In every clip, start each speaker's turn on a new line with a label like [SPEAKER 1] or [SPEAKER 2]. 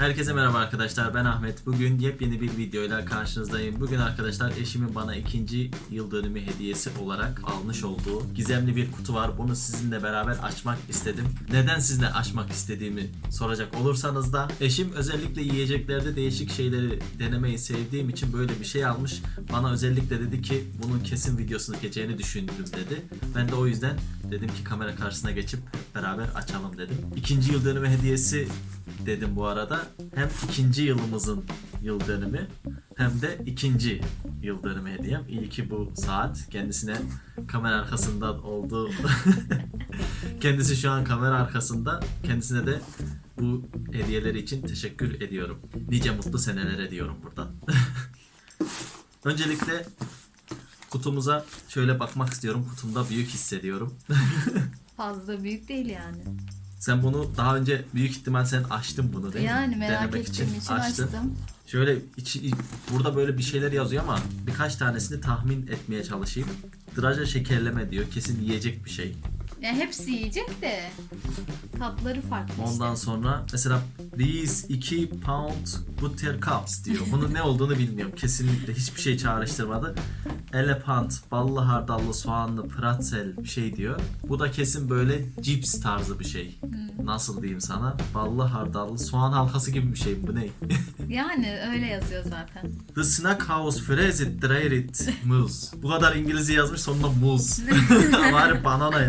[SPEAKER 1] Herkese merhaba arkadaşlar ben Ahmet. Bugün yepyeni bir videoyla karşınızdayım. Bugün arkadaşlar eşimin bana ikinci yıl dönümü hediyesi olarak almış olduğu gizemli bir kutu var. Bunu sizinle beraber açmak istedim. Neden sizinle açmak istediğimi soracak olursanız da eşim özellikle yiyeceklerde değişik şeyleri denemeyi sevdiğim için böyle bir şey almış. Bana özellikle dedi ki bunun kesin videosunu geçeceğini düşündüm dedi. Ben de o yüzden dedim ki kamera karşısına geçip beraber açalım dedim. İkinci yıl dönümü hediyesi dedim bu arada. Hem ikinci yılımızın yıl dönümü hem de ikinci yıl dönümü hediyem. İyi ki bu saat kendisine kamera arkasında olduğu kendisi şu an kamera arkasında kendisine de bu hediyeleri için teşekkür ediyorum. Nice mutlu seneler diyorum buradan. Öncelikle kutumuza şöyle bakmak istiyorum. Kutumda büyük hissediyorum.
[SPEAKER 2] Fazla büyük değil yani.
[SPEAKER 1] Sen bunu daha önce büyük ihtimal sen açtın bunu değil mi?
[SPEAKER 2] Yani merak
[SPEAKER 1] Denemek
[SPEAKER 2] ettiğim için,
[SPEAKER 1] açtın.
[SPEAKER 2] açtım.
[SPEAKER 1] Şöyle içi, burada böyle bir şeyler yazıyor ama birkaç tanesini tahmin etmeye çalışayım. Draja şekerleme diyor. Kesin yiyecek bir şey.
[SPEAKER 2] Yani hepsi yiyecek de tatları farklı
[SPEAKER 1] Ondan
[SPEAKER 2] işte.
[SPEAKER 1] sonra mesela these 2 pound butter cups diyor. Bunun ne olduğunu bilmiyorum. Kesinlikle hiçbir şey çağrıştırmadı. Elephant, ballı hardallı soğanlı pretzel bir şey diyor. Bu da kesin böyle cips tarzı bir şey.
[SPEAKER 2] Hmm.
[SPEAKER 1] Nasıl diyeyim sana? Ballı hardallı soğan halkası gibi bir şey bu ne?
[SPEAKER 2] Yani öyle yazıyor zaten.
[SPEAKER 1] The snack house freezed dried muz. Bu kadar İngilizce yazmış sonunda muz. Bari banana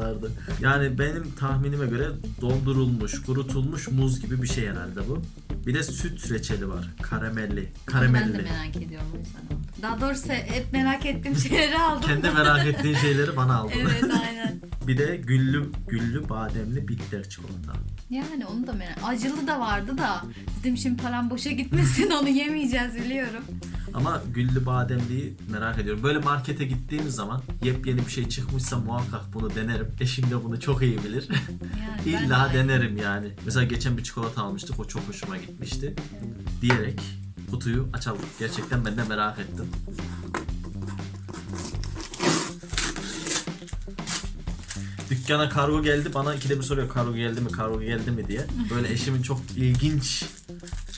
[SPEAKER 1] yazsalardı. Yani benim tahminime göre dondurulmuş, kurutulmuş muz gibi bir şey herhalde bu. Bir de süt reçeli var. Karamelli.
[SPEAKER 2] Onu ben de
[SPEAKER 1] Karamelli.
[SPEAKER 2] merak ediyorum o yüzden. Daha doğrusu hep merak ettiğim şeyleri aldım.
[SPEAKER 1] Kendi merak ettiğin şeyleri bana aldın.
[SPEAKER 2] Evet aynen.
[SPEAKER 1] Bir de güllü güllü bademli bitter çikolata.
[SPEAKER 2] Yani onu da merak Acılı da vardı da. Dedim şimdi param boşa gitmesin onu yemeyeceğiz biliyorum.
[SPEAKER 1] Ama güllü bademliyi merak ediyorum. Böyle markete gittiğimiz zaman yepyeni bir şey çıkmışsa muhakkak bunu denerim. Eşim de bunu çok iyi bilir.
[SPEAKER 2] Yani ben
[SPEAKER 1] İlla
[SPEAKER 2] de-
[SPEAKER 1] denerim yani. Mesela geçen bir çikolata almıştık. O çok hoşuma gitmişti. Diyerek kutuyu açalım. Gerçekten ben de merak ettim. Dükkana kargo geldi. Bana ikide bir soruyor kargo geldi mi, kargo geldi mi diye. Böyle eşimin çok ilginç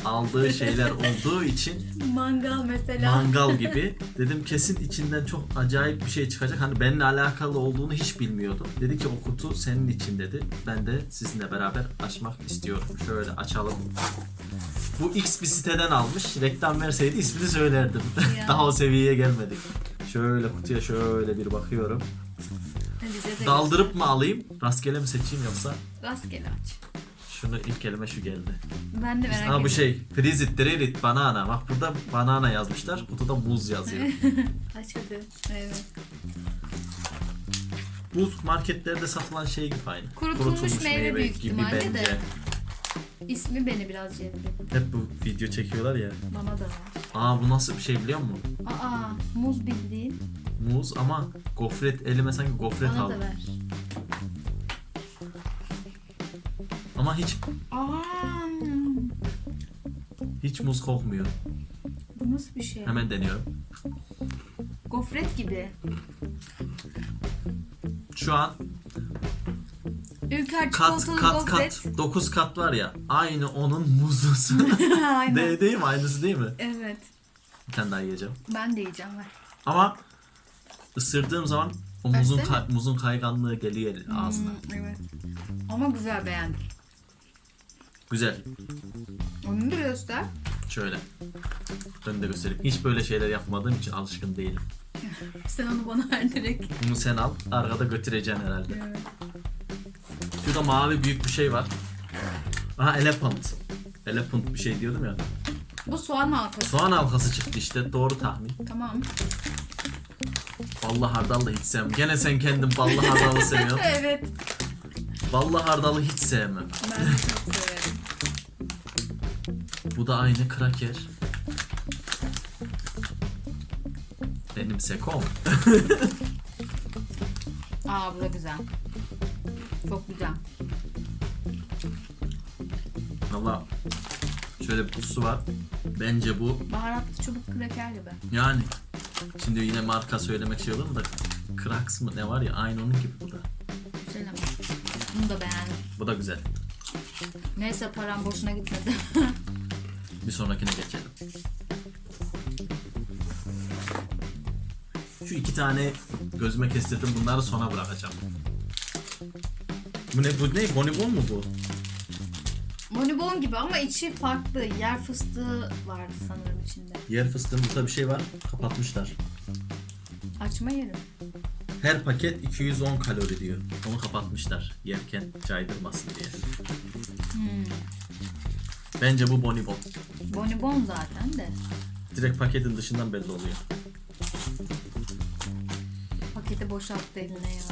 [SPEAKER 1] aldığı şeyler olduğu için
[SPEAKER 2] Mangal mesela.
[SPEAKER 1] mangal gibi. Dedim kesin içinden çok acayip bir şey çıkacak. Hani benimle alakalı olduğunu hiç bilmiyordum. Dedi ki o kutu senin için dedi. Ben de sizinle beraber açmak istiyorum. Şöyle açalım. Bu X bir siteden almış. Reklam verseydi ismini söylerdim. Daha o seviyeye gelmedik. Şöyle kutuya şöyle bir bakıyorum. Daldırıp mı alayım? Rastgele mi seçeyim yoksa?
[SPEAKER 2] Rastgele aç.
[SPEAKER 1] Şunu ilk elime şu geldi.
[SPEAKER 2] Ben de merak
[SPEAKER 1] Ha
[SPEAKER 2] ediyorum.
[SPEAKER 1] bu şey. Freeze it, drill it, banana. Bak burada banana yazmışlar. Kutuda muz yazıyor.
[SPEAKER 2] Aç hadi. Evet.
[SPEAKER 1] Bu marketlerde satılan şey gibi aynı.
[SPEAKER 2] Kurutulmuş meyve büyük ihtimalle de. İsmi beni biraz cezbetti.
[SPEAKER 1] Hep bu video çekiyorlar ya.
[SPEAKER 2] Bana da var.
[SPEAKER 1] Aa bu nasıl bir şey biliyor musun?
[SPEAKER 2] Aa muz bildiğin.
[SPEAKER 1] Muz ama gofret elime sanki gofret
[SPEAKER 2] Bana da
[SPEAKER 1] aldım.
[SPEAKER 2] ver.
[SPEAKER 1] Ama hiç
[SPEAKER 2] Aa
[SPEAKER 1] hiç muz kokmuyor.
[SPEAKER 2] bu nasıl bir şey?
[SPEAKER 1] Hemen deniyorum.
[SPEAKER 2] Gofret gibi.
[SPEAKER 1] Şu an
[SPEAKER 2] Ülker
[SPEAKER 1] kat
[SPEAKER 2] çikolatalı
[SPEAKER 1] kat
[SPEAKER 2] gofret.
[SPEAKER 1] kat 9 kat var ya. Aynı onun muzlusu.
[SPEAKER 2] Aynen.
[SPEAKER 1] de, değil mi? Aynısı değil mi?
[SPEAKER 2] Evet.
[SPEAKER 1] Bir tane daha yiyeceğim.
[SPEAKER 2] Ben de yiyeceğim ver.
[SPEAKER 1] Ama ısırdığım zaman o muzun
[SPEAKER 2] Versene.
[SPEAKER 1] muzun kayganlığı geliyor ağzına.
[SPEAKER 2] Hmm, evet. Ama güzel beğendim.
[SPEAKER 1] Güzel.
[SPEAKER 2] Onu da göster.
[SPEAKER 1] Şöyle. Ben de göstereyim. Hiç böyle şeyler yapmadığım için alışkın değilim.
[SPEAKER 2] Sen onu bana ver direkt.
[SPEAKER 1] Bunu sen al. Arkada götüreceksin herhalde.
[SPEAKER 2] Evet.
[SPEAKER 1] Şurada mavi büyük bir şey var. Aha elephant. Elephant bir şey diyordum ya.
[SPEAKER 2] Bu soğan halkası.
[SPEAKER 1] Soğan halkası çıktı işte. Doğru tahmin.
[SPEAKER 2] Tamam.
[SPEAKER 1] Ballı hardal da hiç sevmem. Gene sen kendin ballı hardalı seviyorsun.
[SPEAKER 2] evet.
[SPEAKER 1] Ballı hardalı hiç sevmem.
[SPEAKER 2] Ben de çok severim.
[SPEAKER 1] Bu da aynı kraker. Benim sekom.
[SPEAKER 2] Aa bu da güzel. Çok güzel.
[SPEAKER 1] Valla şöyle bir kutusu var. Bence bu
[SPEAKER 2] Baharatlı çubuk kraker gibi.
[SPEAKER 1] yani şimdi yine marka söylemek şey olur mu da Krax mı ne var ya aynı onun gibi bu da.
[SPEAKER 2] Güzel ama. Bunu da beğendim.
[SPEAKER 1] Bu da güzel.
[SPEAKER 2] Neyse param boşuna gitmedi.
[SPEAKER 1] Bir sonrakine geçelim. Şu iki tane gözüme kestirdim. Bunları sona bırakacağım. Bu ne? Bu ne? Bonibon mu bu?
[SPEAKER 2] Bonibon gibi ama içi farklı. Yer fıstığı vardı sanırım içinde.
[SPEAKER 1] Yer fıstığın burada bir şey var. Kapatmışlar.
[SPEAKER 2] Açma yeri.
[SPEAKER 1] Her paket 210 kalori diyor. Onu kapatmışlar. Yerken caydırmasın diye. Bence bu bonibon.
[SPEAKER 2] Bonibon zaten de.
[SPEAKER 1] Direkt paketin dışından belli oluyor.
[SPEAKER 2] Paketi boşalttı eline ya.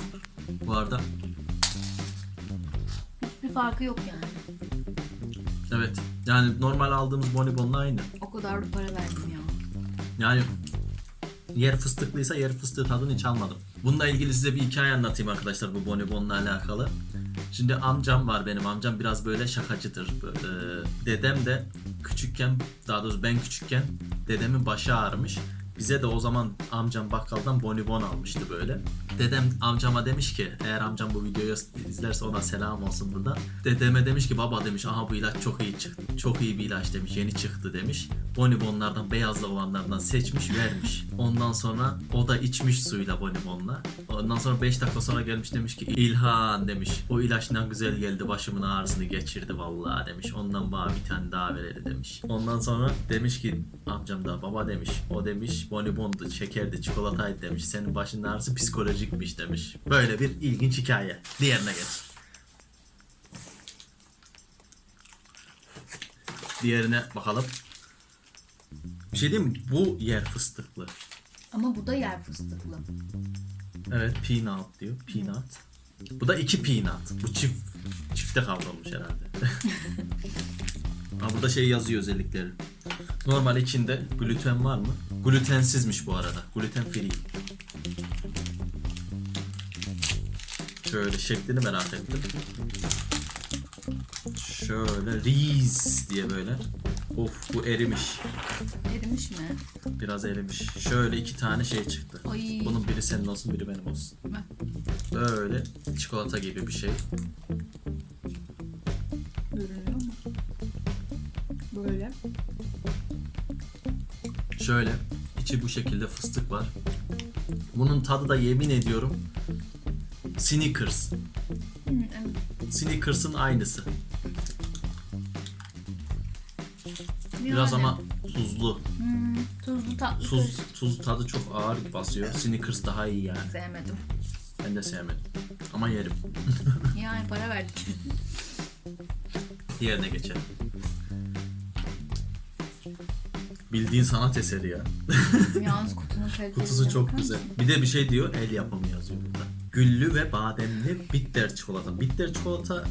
[SPEAKER 1] Bu arada
[SPEAKER 2] Bir farkı yok yani.
[SPEAKER 1] evet. Yani normal aldığımız bonibonla aynı.
[SPEAKER 2] O kadar da para verdim ya.
[SPEAKER 1] Yani yer fıstıklıysa yer fıstığı tadını hiç almadım. Bununla ilgili size bir hikaye anlatayım arkadaşlar bu bonibonla alakalı. Şimdi amcam var benim amcam biraz böyle şakacıdır. Böyle, dedem de küçükken daha doğrusu ben küçükken dedemin başı ağrımış. Bize de o zaman amcam bakkaldan bonibon almıştı böyle. Dedem amcama demiş ki eğer amcam bu videoyu izlerse ona selam olsun burada. Dedeme demiş ki baba demiş aha bu ilaç çok iyi çıktı. Çok iyi bir ilaç demiş yeni çıktı demiş. Bonibonlardan beyazlı olanlardan seçmiş vermiş. Ondan sonra o da içmiş suyla bonibonla. Ondan sonra 5 dakika sonra gelmiş demiş ki İlhan demiş. O ilaç ne güzel geldi başımın ağrısını geçirdi vallahi demiş. Ondan bana bir tane daha verelim demiş. Ondan sonra demiş ki amcam da baba demiş. O demiş bonibondu, şekerdi, çikolataydı demiş. Senin başının ağrısı psikolojikmiş demiş. Böyle bir ilginç hikaye. Diğerine geç. Diğerine bakalım. Bir şey diyeyim mi? Bu yer fıstıklı.
[SPEAKER 2] Ama bu da yer fıstıklı.
[SPEAKER 1] Evet peanut diyor. Peanut. Bu da iki peanut. Bu çift çifte kavrulmuş herhalde. ha burada şey yazıyor özellikleri. Normal içinde gluten var mı? Glutensizmiş bu arada. Gluten free. Şöyle şeklini merak ettim. Şöyle Reese diye böyle. Of bu erimiş.
[SPEAKER 2] Erimiş mi?
[SPEAKER 1] Biraz erimiş. Şöyle iki tane şey çıktı.
[SPEAKER 2] Ay.
[SPEAKER 1] Bunun biri senin olsun biri benim olsun. Böyle çikolata gibi bir şey.
[SPEAKER 2] Görünüyor mu? Böyle.
[SPEAKER 1] Şöyle içi bu şekilde fıstık var. Bunun tadı da yemin ediyorum Snickers.
[SPEAKER 2] Hı, evet.
[SPEAKER 1] Snickers'ın aynısı. Biraz
[SPEAKER 2] Yani,
[SPEAKER 1] ama tuzlu.
[SPEAKER 2] hmm, tuzlu tatlı.
[SPEAKER 1] Tuz tuz tadı çok ağır basıyor. Snickers daha iyi yani.
[SPEAKER 2] Sevmedim.
[SPEAKER 1] Ben de sevmedim. Ama yerim.
[SPEAKER 2] Yani para verdik.
[SPEAKER 1] Diğerine geçelim. Bildiğin sanat eseri ya.
[SPEAKER 2] Yalnız kutunun kalitesi.
[SPEAKER 1] Kutusu çok güzel. Bir de bir şey diyor el yapımı burada. Güllü ve bademli bitter çikolata. Bitter çikolata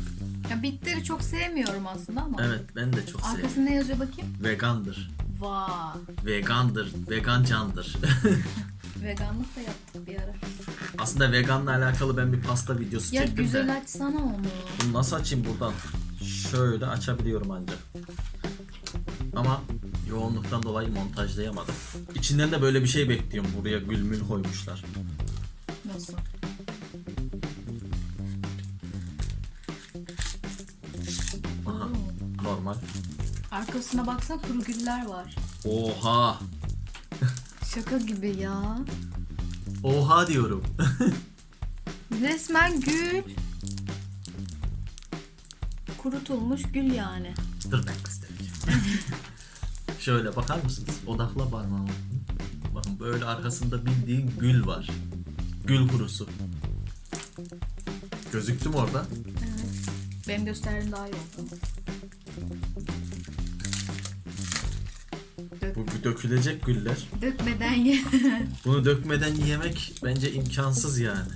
[SPEAKER 2] Ya bitteri çok sevmiyorum aslında ama.
[SPEAKER 1] evet ben de çok seviyorum.
[SPEAKER 2] Arkasında yazıyor bakayım?
[SPEAKER 1] Vegandır.
[SPEAKER 2] Vay.
[SPEAKER 1] Vegandır. Vegan candır.
[SPEAKER 2] Veganlık da yaptık bir ara.
[SPEAKER 1] Aslında veganla alakalı ben bir pasta videosu
[SPEAKER 2] Ya
[SPEAKER 1] çektim
[SPEAKER 2] güzel
[SPEAKER 1] de.
[SPEAKER 2] açsana onu.
[SPEAKER 1] Bunu nasıl açayım buradan? Şöyle açabiliyorum ancak. Ama yoğunluktan dolayı montajlayamadım. İçinden de böyle bir şey bekliyorum. Buraya gül mül koymuşlar.
[SPEAKER 2] Nasıl?
[SPEAKER 1] Normal.
[SPEAKER 2] Arkasına baksana kuru güller var.
[SPEAKER 1] Oha.
[SPEAKER 2] Şaka gibi ya.
[SPEAKER 1] Oha diyorum.
[SPEAKER 2] Resmen gül. Kurutulmuş gül yani.
[SPEAKER 1] Dur ben göstereceğim. Şöyle bakar mısınız? Odakla parmağımı. Bakın böyle arkasında bildiğin gül var. Gül kurusu. Gözüktü mü orada?
[SPEAKER 2] Evet. Benim gösterdiğim daha iyi oldu.
[SPEAKER 1] Bu dökülecek güller.
[SPEAKER 2] dökmeden ye.
[SPEAKER 1] Bunu dökmeden yemek bence imkansız yani.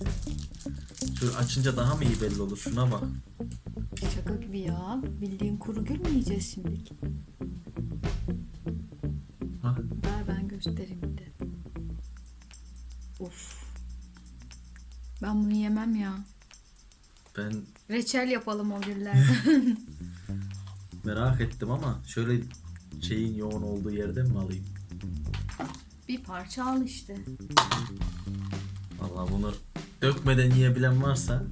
[SPEAKER 1] Şöyle açınca daha mı iyi belli olur? Şuna bak.
[SPEAKER 2] Şaka gibi ya. Bildiğin kuru gül mü yiyeceğiz şimdi?
[SPEAKER 1] Ha,
[SPEAKER 2] Ver ben göstereyim bir de. Of. Ben bunu yemem ya.
[SPEAKER 1] ben
[SPEAKER 2] Reçel yapalım o güllerden.
[SPEAKER 1] merak ettim ama şöyle şeyin yoğun olduğu yerden mi alayım?
[SPEAKER 2] bir parça al işte.
[SPEAKER 1] Vallahi bunu dökmeden yiyebilen varsa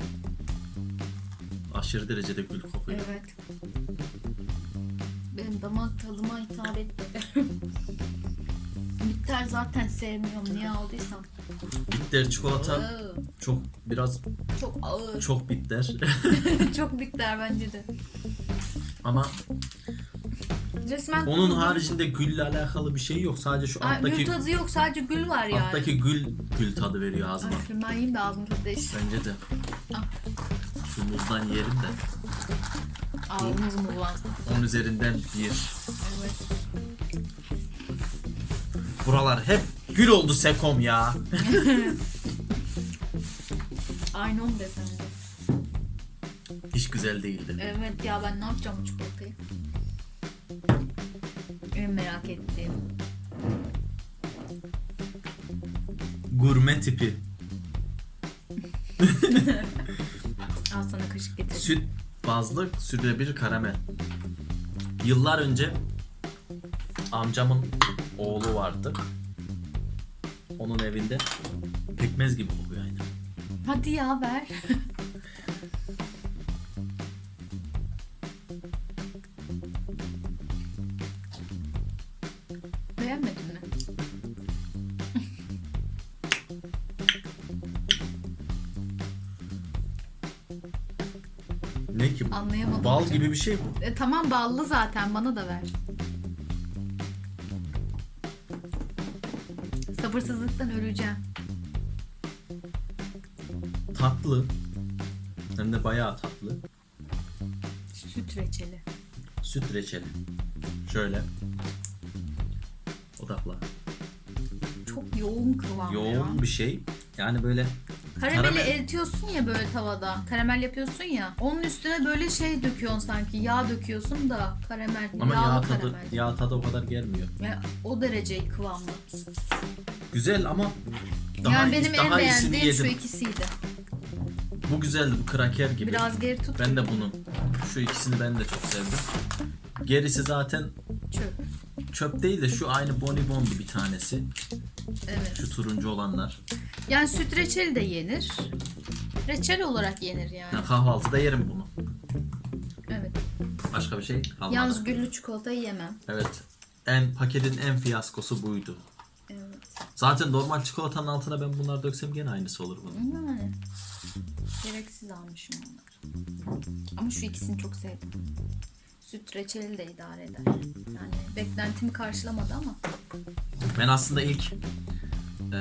[SPEAKER 1] aşırı derecede gül kokuyor.
[SPEAKER 2] Evet. Benim damak tadıma hitap etmedi. Bitter zaten sevmiyorum niye aldıysam.
[SPEAKER 1] Bitter çikolata
[SPEAKER 2] Iı,
[SPEAKER 1] çok biraz
[SPEAKER 2] Çok ağır.
[SPEAKER 1] çok bitter.
[SPEAKER 2] Çok bitter bence de.
[SPEAKER 1] Ama
[SPEAKER 2] Resmen
[SPEAKER 1] onun haricinde gülle alakalı bir şey yok. Sadece şu
[SPEAKER 2] Aa,
[SPEAKER 1] alttaki
[SPEAKER 2] gül tadı yok sadece gül var yani.
[SPEAKER 1] alttaki gül gül tadı veriyor ağzıma.
[SPEAKER 2] Şimdi ben yiyeyim de ağzım tadı değişsin.
[SPEAKER 1] Bence de.
[SPEAKER 2] Ah.
[SPEAKER 1] Şu muzdan yerim de.
[SPEAKER 2] Ağzımız mı bulansın?
[SPEAKER 1] 10 üzerinden bir.
[SPEAKER 2] Evet.
[SPEAKER 1] Buralar hep gül oldu Sekom ya.
[SPEAKER 2] Aynı onu desem de.
[SPEAKER 1] Hiç güzel değildi.
[SPEAKER 2] Evet ya ben ne yapacağım bu çikolatayı? En merak ettiğim.
[SPEAKER 1] Gurme tipi.
[SPEAKER 2] Al sana kaşık getir.
[SPEAKER 1] Süt bazlı sürdürülebilir karamel. Yıllar önce amcamın oğlu vardı. Onun evinde pekmez gibi kokuyor aynı.
[SPEAKER 2] Hadi ya ver. Beğenmedin mi?
[SPEAKER 1] Ne ki bu?
[SPEAKER 2] Anlayamadım.
[SPEAKER 1] Bal
[SPEAKER 2] hocam.
[SPEAKER 1] gibi bir şey bu.
[SPEAKER 2] E, tamam ballı zaten bana da ver. Sabırsızlıktan öleceğim.
[SPEAKER 1] Tatlı. Hem de bayağı tatlı.
[SPEAKER 2] Süt reçeli.
[SPEAKER 1] Süt reçeli. Şöyle. Odakla.
[SPEAKER 2] Çok yoğun kıvam ya.
[SPEAKER 1] Yoğun bir şey. Yani böyle
[SPEAKER 2] Karameli
[SPEAKER 1] Karamel-
[SPEAKER 2] eritiyorsun ya böyle tavada. Karamel yapıyorsun ya. Onun üstüne böyle şey döküyorsun sanki. Yağ döküyorsun da karamel.
[SPEAKER 1] ama
[SPEAKER 2] yağlı
[SPEAKER 1] yağ tadı,
[SPEAKER 2] karamel.
[SPEAKER 1] yağ tadı o kadar gelmiyor.
[SPEAKER 2] Ya, o derece kıvamlı.
[SPEAKER 1] Güzel ama daha,
[SPEAKER 2] yani benim en
[SPEAKER 1] daha iyisini
[SPEAKER 2] beğendiğim şu
[SPEAKER 1] yedim.
[SPEAKER 2] ikisiydi.
[SPEAKER 1] Bu güzeldi bu kraker gibi.
[SPEAKER 2] Biraz geri tut.
[SPEAKER 1] Ben de bunu. Şu ikisini ben de çok sevdim. Gerisi zaten
[SPEAKER 2] Çöp.
[SPEAKER 1] Çöp değil de şu aynı bonibondu bir tanesi.
[SPEAKER 2] Evet.
[SPEAKER 1] Şu turuncu olanlar.
[SPEAKER 2] Yani süt reçeli de yenir. Reçel olarak yenir yani.
[SPEAKER 1] Ya kahvaltıda yerim bunu.
[SPEAKER 2] Evet.
[SPEAKER 1] Başka bir şey kalmadı.
[SPEAKER 2] Yalnız güllü çikolatayı yemem.
[SPEAKER 1] Evet. En paketin en fiyaskosu buydu.
[SPEAKER 2] Evet.
[SPEAKER 1] Zaten normal çikolatanın altına ben bunları döksem gene aynısı olur bunun.
[SPEAKER 2] Yani. Gereksiz almışım onları. Ama şu ikisini çok sevdim. Süt reçeli de idare eder. Yani beklentimi karşılamadı ama.
[SPEAKER 1] Ben aslında ilk e,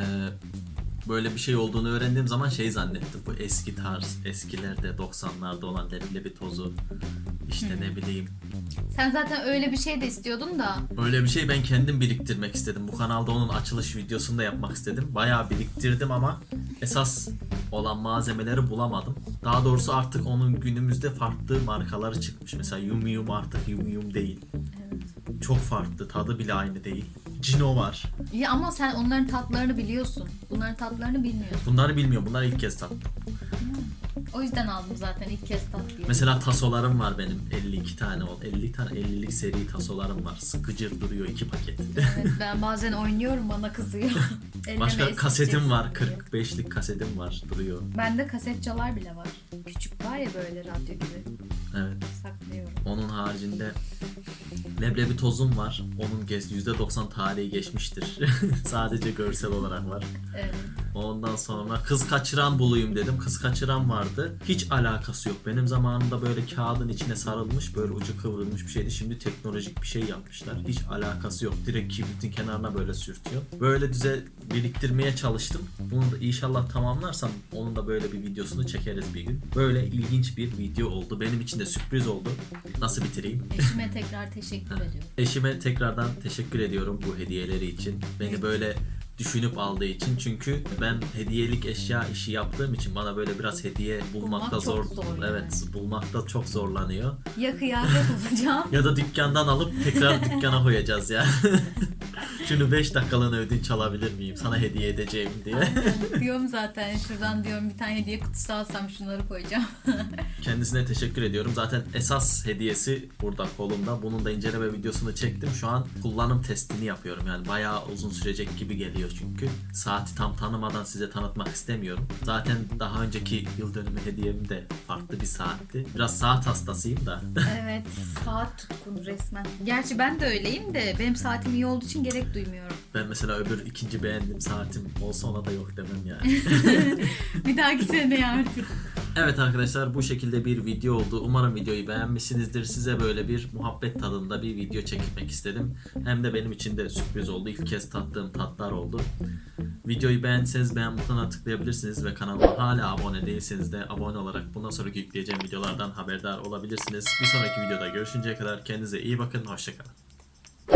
[SPEAKER 1] böyle bir şey olduğunu öğrendiğim zaman şey zannettim. Bu eski tarz, eskilerde 90'larda olan leblebi tozu. işte ne bileyim.
[SPEAKER 2] Sen zaten öyle bir şey de istiyordun da.
[SPEAKER 1] Öyle bir şey ben kendim biriktirmek istedim. Bu kanalda onun açılış videosunu da yapmak istedim. Bayağı biriktirdim ama esas olan malzemeleri bulamadım. Daha doğrusu artık onun günümüzde farklı markaları çıkmış. Mesela Yum Yum artık Yum Yum değil.
[SPEAKER 2] Evet.
[SPEAKER 1] Çok farklı. Tadı bile aynı değil. Cino var.
[SPEAKER 2] Ya ama sen onların tatlarını biliyorsun. Bunların tatlarını bilmiyorsun.
[SPEAKER 1] Bunları bilmiyorum. Bunları ilk kez tattım.
[SPEAKER 2] O yüzden aldım zaten ilk kez tat diye.
[SPEAKER 1] Mesela tasolarım var benim. 52 tane ol. 50 tane 50'lik seri tasolarım var. Sıkıcır duruyor iki paket.
[SPEAKER 2] Evet, ben bazen oynuyorum bana kızıyor.
[SPEAKER 1] Başka kasetim var.
[SPEAKER 2] diyor.
[SPEAKER 1] 45'lik kasetim var. Duruyor.
[SPEAKER 2] Bende kaset çalar bile var. Küçük var ya böyle radyo gibi.
[SPEAKER 1] Evet.
[SPEAKER 2] Saklıyorum.
[SPEAKER 1] Onun haricinde leblebi tozum var. Onun gez- %90 tarihi geçmiştir. Sadece görsel olarak var.
[SPEAKER 2] Evet.
[SPEAKER 1] Ondan sonra kız kaçıran bulayım dedim. Kız kaçıran vardı. Hiç alakası yok. Benim zamanımda böyle kağıdın içine sarılmış, böyle ucu kıvrılmış bir şeydi. Şimdi teknolojik bir şey yapmışlar. Hiç alakası yok. Direkt kibritin kenarına böyle sürtüyor. Böyle düze biriktirmeye çalıştım. Bunu da inşallah tamamlarsam onun da böyle bir videosunu çekeriz bir gün. Böyle ilginç bir video oldu. Benim için de sürpriz oldu. Nasıl bitireyim?
[SPEAKER 2] Eşime tekrar teşekkür ediyorum.
[SPEAKER 1] Eşime tekrardan teşekkür ediyorum bu hediyeleri için. Beni böyle düşünüp aldığı için. Çünkü ben hediyelik eşya işi yaptığım için bana böyle biraz hediye bulmakta
[SPEAKER 2] Bulmak
[SPEAKER 1] zor.
[SPEAKER 2] zor yani.
[SPEAKER 1] Evet, bulmakta çok zorlanıyor.
[SPEAKER 2] Ya kıyafet alacağım.
[SPEAKER 1] Ya da dükkandan alıp tekrar dükkana koyacağız ya. Şunu 5 dakikalığına ödünç alabilir miyim? Sana hediye edeceğim diye.
[SPEAKER 2] Diyorum zaten şuradan diyorum bir tane hediye kutusu alsam şunları koyacağım.
[SPEAKER 1] Kendisine teşekkür ediyorum. Zaten esas hediyesi burada kolumda. Bunun da inceleme videosunu çektim. Şu an kullanım testini yapıyorum. Yani bayağı uzun sürecek gibi geliyor çünkü. Saati tam tanımadan size tanıtmak istemiyorum. Zaten daha önceki yıl dönümü hediyem de farklı bir saatti. Biraz saat hastasıyım da.
[SPEAKER 2] evet saat tutkunu resmen. Gerçi ben de öyleyim de benim saatim iyi olduğu için gerek duymuyorum.
[SPEAKER 1] ben mesela öbür ikinci beğendiğim saatim olsa ona da yok demem yani.
[SPEAKER 2] Bir dahaki sene artık.
[SPEAKER 1] Evet arkadaşlar bu şekilde bir video oldu. Umarım videoyu beğenmişsinizdir. Size böyle bir muhabbet tadında bir video çekmek istedim. Hem de benim için de sürpriz oldu. İlk kez tattığım tatlar oldu. Videoyu beğendiyseniz beğen butonuna tıklayabilirsiniz ve kanalıma hala abone değilseniz de abone olarak bundan sonraki yükleyeceğim videolardan haberdar olabilirsiniz. Bir sonraki videoda görüşünceye kadar kendinize iyi bakın. Hoşçakalın.